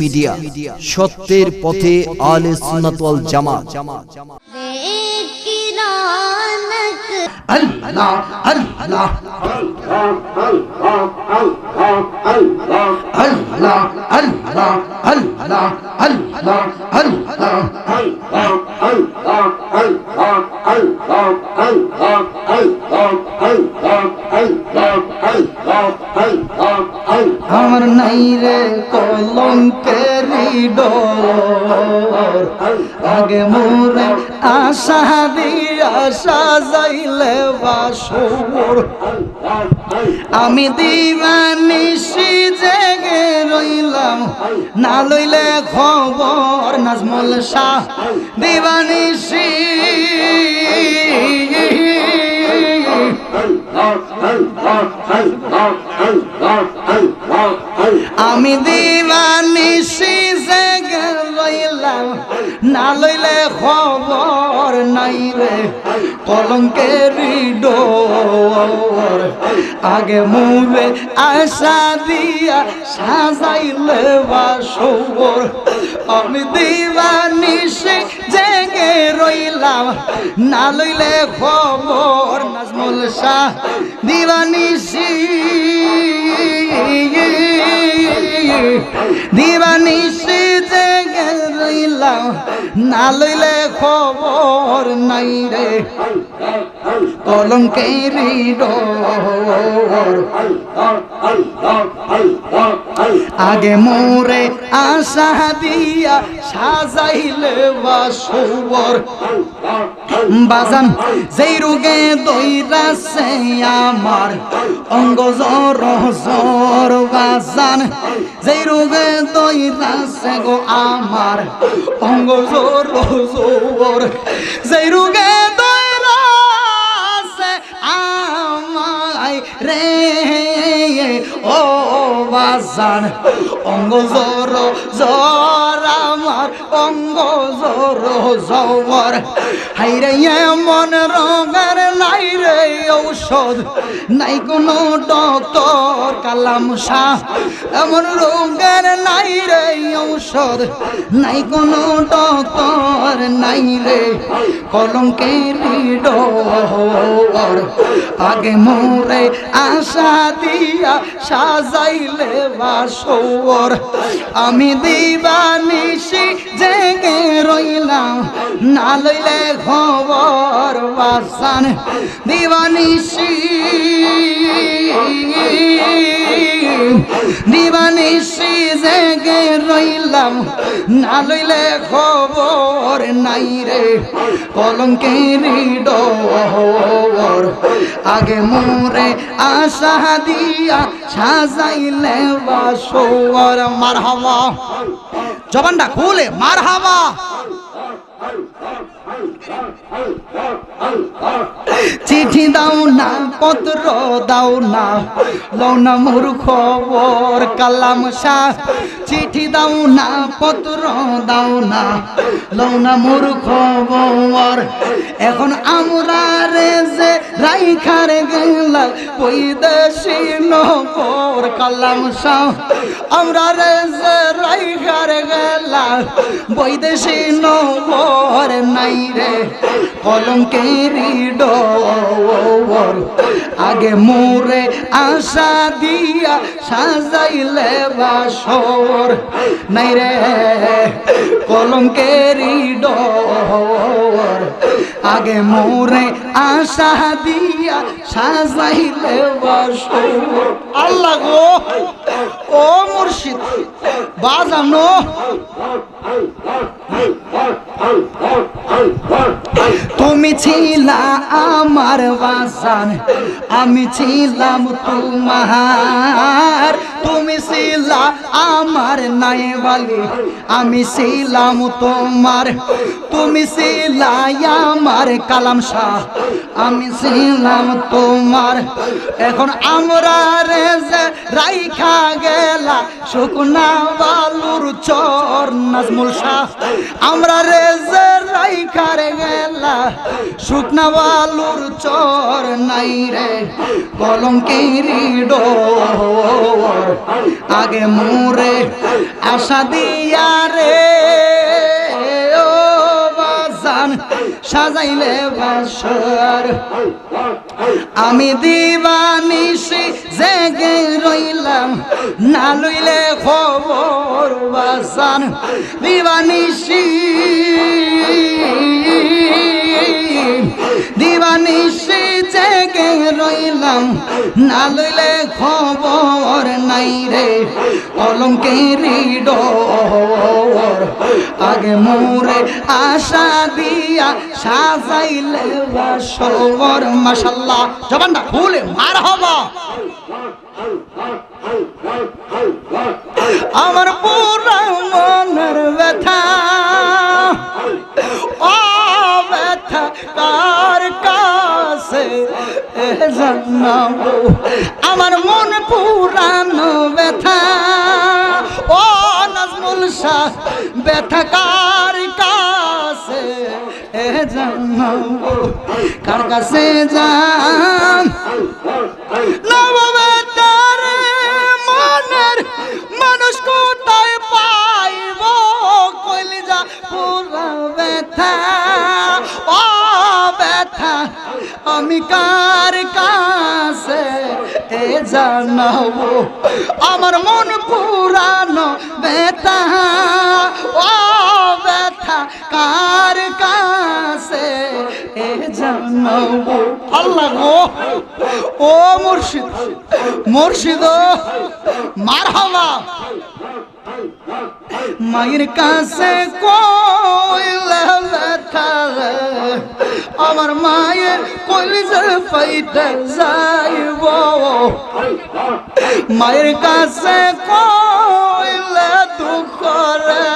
Media সত্যের পথে আলে সুন্নাত জামা আল্লাহ আল্লাহ আল্লাহ আল্লাহ আল্লাহ আল্লাহ আমার নাই রে কলঙ্কের আগে মোরে আশা দিয়া সাজাইলে বাসর আমি দিবানিসি জেগে রইলাম না লইলে খবর নাজমুল শাহ। দিবানিসি আমি দিবানিসি জেগে রইলাম না লইলে খবর নাই রে। কলঙ্কের আগে মুবে আশা দিয়া সাজাইলে বাসর। আমি দিবানিসি জেগে রইলাম। না লইলে খবর নাজমুল শাহ। দিবানিসি দিবানিসি জেগে রইলাম। না লইলে খবর নাই রে। কলঙ্কের আগে মোরে আশা দিয়া সাজাইলে বাসুবর। বাজান, যেই রোগে দইরাছে আমার। অঙ্গ জ্বর জ্বর বাজান। যেই রোগে দইরাছে গো আমার অঙ্গ জোর রোগে রে ও, বাজান, অঙ্গ জ্বর জ্বর আমার, অঙ্গ জ্বর জ্বর হাইরে এমন রঙের নাই রে, ঔষধ নাই কোনো ডক্টর কালাম শাহ। এমন রোগের নাই রে, ঔষধ নাই কোনো ডক্টর নাই রে। কলঙ্কের ডর, আগে মোরে আশা দিয়া সাজাইলে বাসর আমি দিবানিসি জেগে রইলাম, না লইলে খবর বাসান। দিবানিসি দিবানিসি জেগে রইলাম, না লইলে খবর নাই রে। কলঙ্কের আগে মোরে আশা দিয়া সাজাইলে বাসর মার হাওয়া জবানটা খুলে মার হাওয়া চিঠি দাও না, পত্র দাও না। লও না মোর খবর, কালাম শাহ। চিঠি দাও না, পত্র দাও না। লও না মোর খবর। এখন আমরা রে যে রাইখার গেল বৈদেশি নগর, কালাম শাহ। আমরা রে যে রাইখার গেল বৈদেশি নগর নাই রে। কলঙ্কের ডর। আগে মোরে আশা দিয়া সাজাইলে বাসর। নাই রে, কলঙ্কের ডর। আগে মোরে আশা দিয়া সাজাইলে বাসর। আল্লাহ গো, ও মুর্শিদ, বাজানো তুমি ছিলা আমার বাসান, আমি ছিলাম তোমার। তুমি ছিলা আমার নাইবালি, আমি ছিলাম তোমার। তুমি ছিলা আমার কালাম শাহ, আমি ছিলাম তোমার। এখন আমরা রে রাইখা গেলা, শুকনা বালুর চর নাজমুল শাহ। আমরা রে রাইখা রে গেলা, শুকনা বালুর চর নাই রে, কলঙ্কেরি ডোর। আগে মোরে আশা দিয়া রে, ও বাজান, সাজাইলে বাসর। আমি দিবানিসি জেগে রইলাম, না লইলে খবর বাসান দিবানিসি দিবানিসি জেগে রইলাম। না লইলে খবর নাই রে অলঙ্কের ডর। আগে মোরে আশা দিয়া সাজাইলে বাসর মাশাল্লাহ জবানটা খুলে, মার হবা। আমার পুরা আমার মন পুরানো ব্যথা। ও নাজমুল শাহ, ব্যথা কার কাছে? এ জানাব, কার কাছে যান জানাব। আমার মন পুরানো বেতা ও বেথা কার কাছে? এ জানাব। আল্লাহ গো। ও মুর্শিদ মুর্শিদ মার হাওয়া মায়ের কাছে। আমার মায়ের কলিজা পাইতে যাইব। মায়ের কাছে কইলে দুঃখ রে?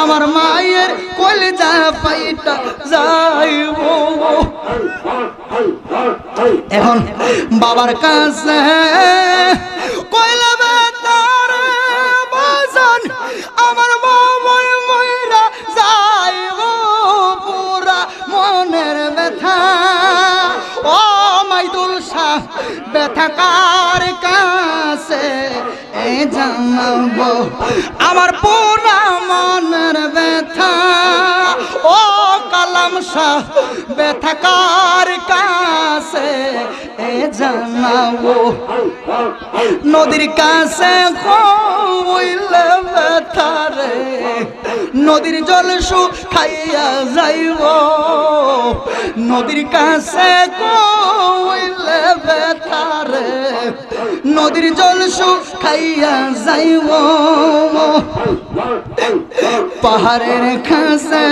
আমার মায়ের কলিজা পাইতে যাইব। এখন বাবার কাছে কইলে ব্যথা কার কাছে? জানাব। আমার পুরা মনের ব্যথা। ও কালাম শাহ ব্যথা কার কাছে? জানাব। নদীর কাছে নদীর জল খাইয়া যাইব। নদীর কাছে কইলে ব্যথা নদীর জল খাইয়া যাইব। পাহাড়ের কাছে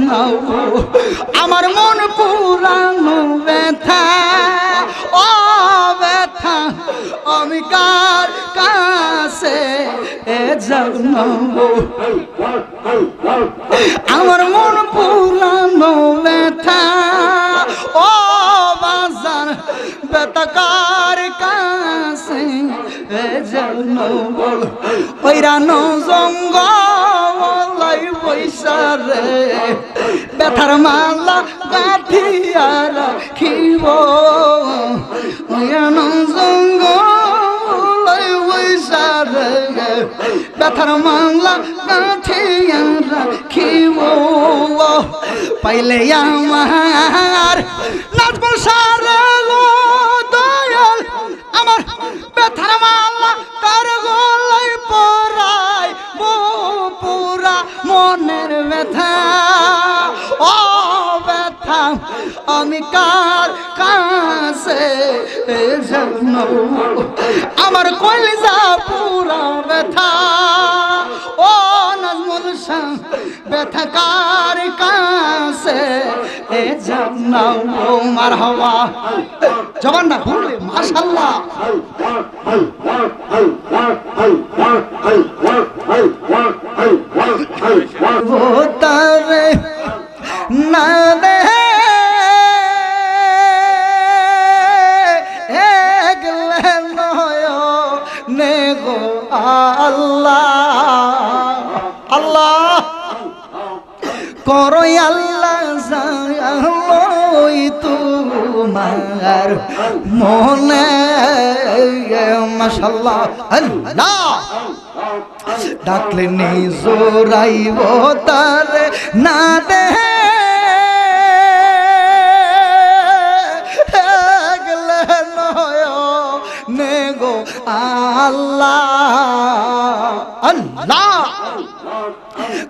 জানাব আমার মন পুরানো ব্যথা ও ব্যথা। আমি কার কাছে জানাব আমার মন পুরানো ব্যথা ও বাজার বেতাকার কাছে এ জানাব ওইরানো জঙ্গলাই বৈশারে ব্যথার মালা গাঠিয়া রাখিব। বৈশারে ব্যথার মামলা গাঠিয়া রাখিব। পাইলে আমার নাচব সারে দয়াল। আমার ব্যথার কার কাছে আমার কলিজা পুরা ব্যথা। ও নাজমুল শাহ ব্যথা কার কাছে এ জানাও মার হওয়া। জবান না খুললে মাশাল্লাহ ও তারে আমার মনে মাশাল্লাহ, আল্লাহ। ডাকলে নিজরাইব তারে, না দে। নেগো আল্লাহ আল্লাহ।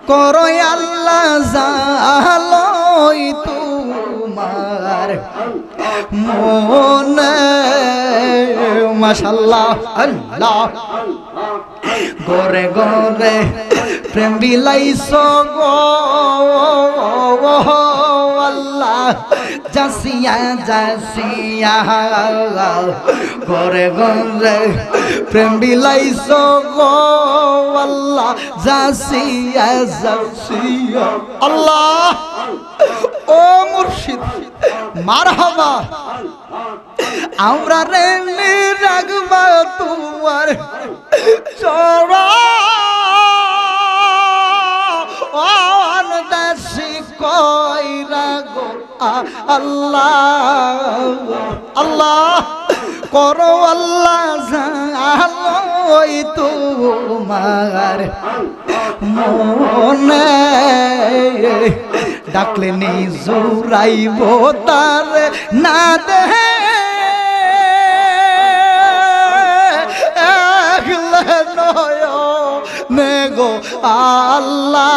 করো আল্লাহ জালই তোমার। মনে মাশাল্লাহ, আল্লাহ। গরে গরে প্রেম বিলাইছ গো, আল্লাহ। জাসিয়া জাসিয়া গরে গরে প্রেম বিলাইছ গো, আল্লাহ। জাসিয়া জাসিয়া আল্লাহ। ও মারহাবা। আমরা রেনে রাখবা তোমার চড়া দাসি কই রাগো আল্লাহ। আল্লাহ করো আল্লাহ জালোই তোমার। মনে ডাকলে নিজুরাইব তার, না দে। একলে নয় নেগো আল্লাহ।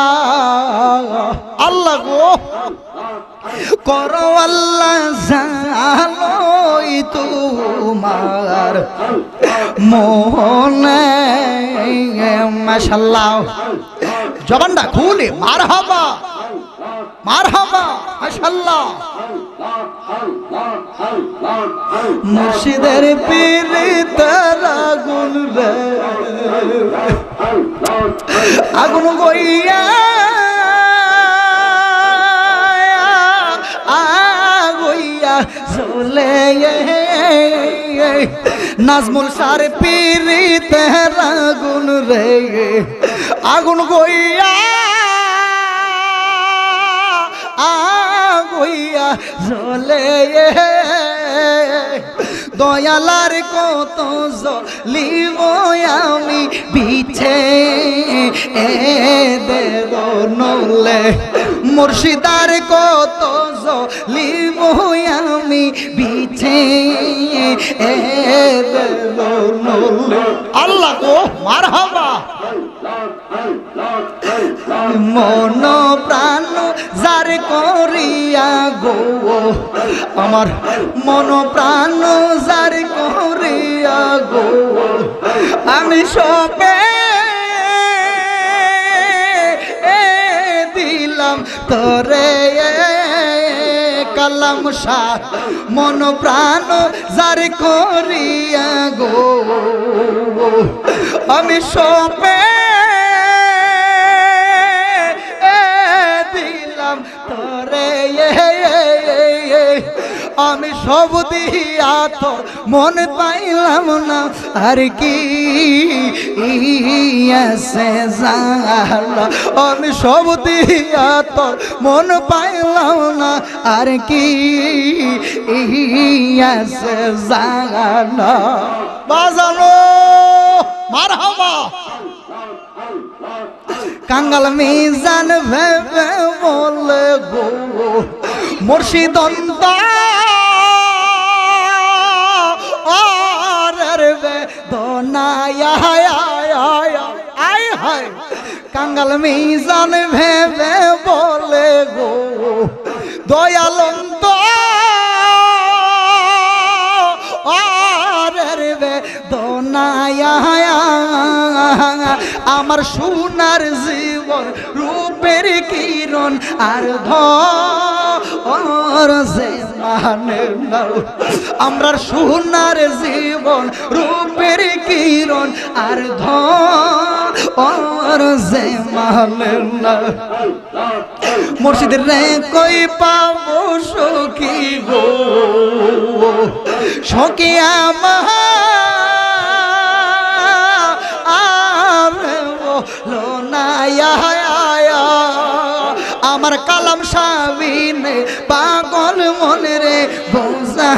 আল্লাহ গো। করো আল্লাহ জালোই তোমার মনে। মাশাল্লাহ জবানটা খুলে মার হাবা মুর্শিদের পীড়িতের আগুন রে। আগুন গইয়া আগইয়া চলে নাজমুল সার পীড়িতের আগুন রে। আগুন গইয়া আগইয়া জ্বলে দয়ালার কত জ্বলিব আমি বিছে। দেব নলে মুর্শিদার কত জ্বলিব আমি বিছে। দেব নলে। আল্লাহ গো মার হাবা মন প্রাণ যার করিয়া গো। আমার মন প্রাণ যার করিয়া গো। আমি সবে দিলাম তোরে কালাম শাহ মন প্রাণ যার করিয়া গো। আমি সবে আমি সব দিয়া তো মন পাইলাম না। আর কি জালা আমি সব দিয়া তো মন পাইলাম না। আর কি আছে জালা বাজানো মার হাবা কাঙ্গাল মিজান ভেবে বলে গো কাঙ্গাল মিজান ভেবে বলে গো দয়ালন্ত। আমার সোনার জীবন রূপের কিরণ আর ধর মানে আমরা সোনার জীবন রূপের কিরণ আর ধর যে মানে না মুর্শিদের রে কই পাবো সখী গো? সখী আমার আমার কালাম সাবিনে পাগল মনে রে, বোঝা,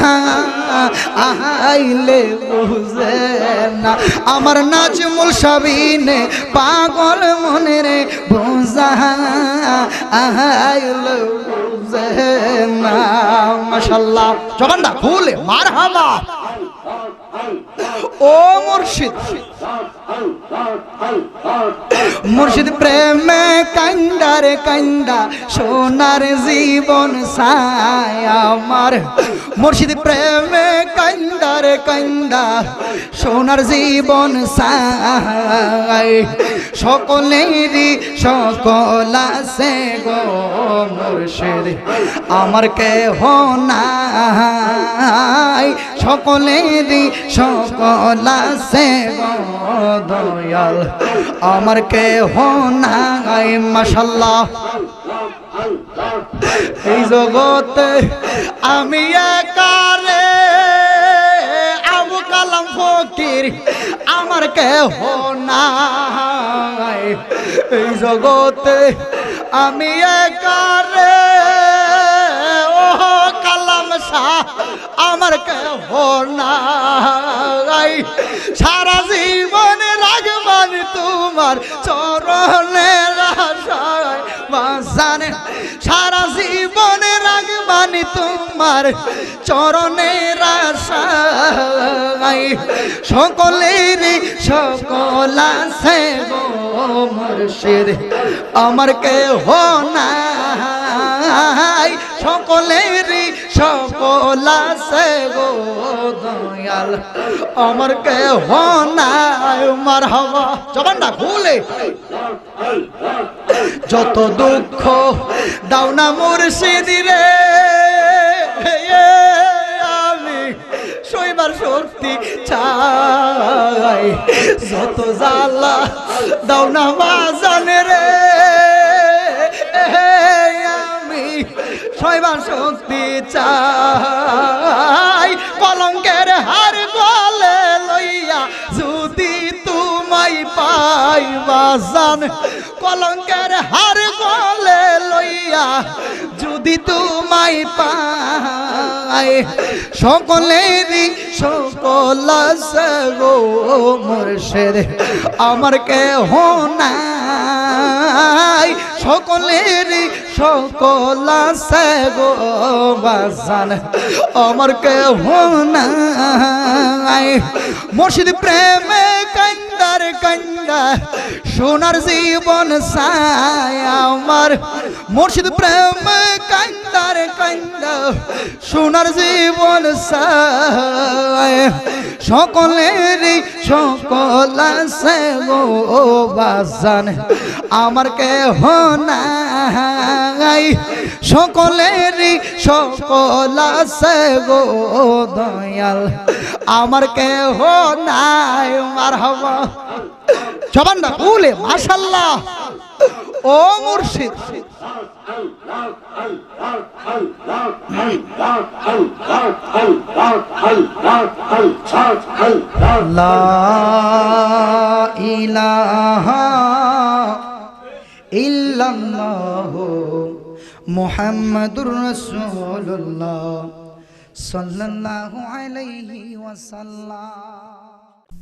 আইলে বুঝে না। আমার নাজমুল সাবিনে পাগল মনে রে, বোঝা, আইলে বুঝে না। মাশাল্লাহ হাবা ও মুর্শিদ। মুর্শিদ প্রেমে কান্ডারে কান্দা সোনার জীবন সায় আমার। মুর্শিদ প্রেমে কান্ডারে কান্দা সোনার জীবন সায় সকলেরই সকল আছে গো মুর্শিদ, আমার কেহ নাই। সকলেরই সকল আছে গো দয়াল আমার কেহ নাই মাশাল্লাহ এই জগতে আমি একারে আবু কালাম ফকির, আমার কেহ নাই। এই জগতে আমি একারে ও কালাম শাহ, আমার কেহ নাই। সারা জীবন তোমার চরণের আশায় সারা জীবনে রাগবানি তোমার চরণের আশায় সকলের সকল আছে মুর্শিদ, আমার কেহ নাই। সকলেরই সকল আছে গো দয়াল আমার কেহ নাই মার হওয়া। জবানটা খুলে যত দুঃখ দাও না মুর্শিদ রে। আমি শৈবার শক্তি চাই। যত জ্বালা দাও না বাজান রে। আমি শৈবার শক্তি চাই। বাজান কলঙ্কের হার গলে লইয়া যদি তোমায় পাই, সকলেরই সকল গো মুর্শিদ, আমার কেহ নাই। সকলেরই সকল আছে গো বাজান আমার কেহ নাই। মুর্শিদ প্রেমে কান্দা সোনার জীবন সায় আমার। মুর্শিদ প্রেম কান্দার কান্দা সোনার জীবন সায় সকলেরই সকল বাজান, আমার কেহ নাই। সকলেরই সকল আছে গো দয়াল, আমার কেহ নাই। মার হবা জবানটা কুলে মাশাল্লাহ ও মুর্শিদ। সাল্লাল্লাহু আলাইহি ওয়াসাল্লাম।